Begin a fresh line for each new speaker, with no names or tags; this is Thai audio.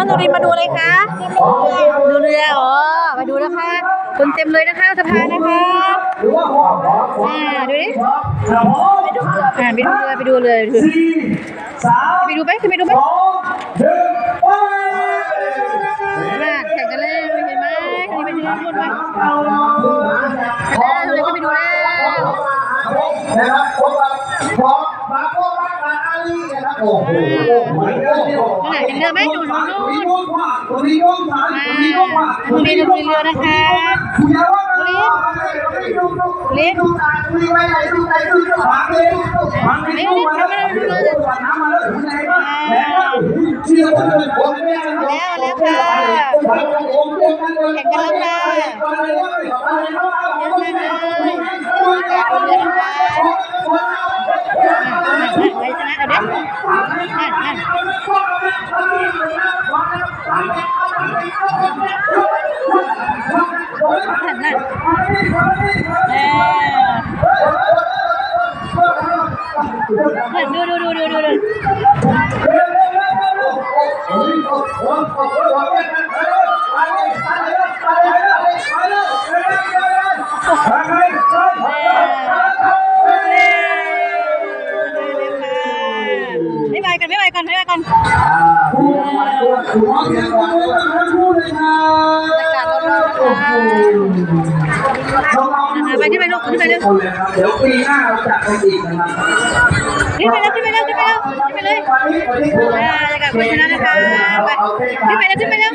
องนุรินมาดูอะไรคะดูเรืออ๋อมาดูนะคะ คนเต็มเลยนะคะสะพานนะคะอ่าดูดิอ่าไปดูเรือไปดูเรือไปดูไปดูไหมไปดูไหม
สองหนึ่งไป
น่าแข่งกันเลยเห็นไหมใครไปดูนู่นไหมเดี๋ยวเราไปดูแล้ว
นะครับผมพร้อมมาพบกับมาอาลี โอ้โหเหมือนเดิม
นั่นแหละเห็นเรือไหมดูนู่น
ตัวนี้ยุ่งกว่าตัวนี้ยุ่ว่า
อ่า
ตัวนี้ยุ่ว่า
นุรินนุรินเรือนะคะ
คุณอย่าว่ากันเลย
ลิ้น
ดูตาคุยไว้ไหนดูไหนดูดูฟังเลยฟังเลยดูมาแล้วดูเลยน้ำมาแล้วถึงไหนบ้างแล้วเชื่อว่าเดินคนแม่
แล้วแล้วค่ะแข่งกันแล้วค่ะเยอะมากเลยอยากดูเรือนะคะนั่นนั่นใครชนะเอาเด็กนั่นนั่ นนั่นนั่นเออนั่นดูดูดูดูดูดูไม่ไป กันไม่ไปกันไม่ไปกันอากาศร้อนๆนะคะไปที่ไปลูกขึ้นไปเร็ว
เดี๋ยวปีหน้าเราจัดไปอีกนะครับ
ขึ้นไปเร็วขึ้นไปเร็วขึ้นไปเร็วขึ้นไปเลยอ่าอากาศคนชนะนะคะไปขึ้นไปเร็วขึ้นไปเร็ว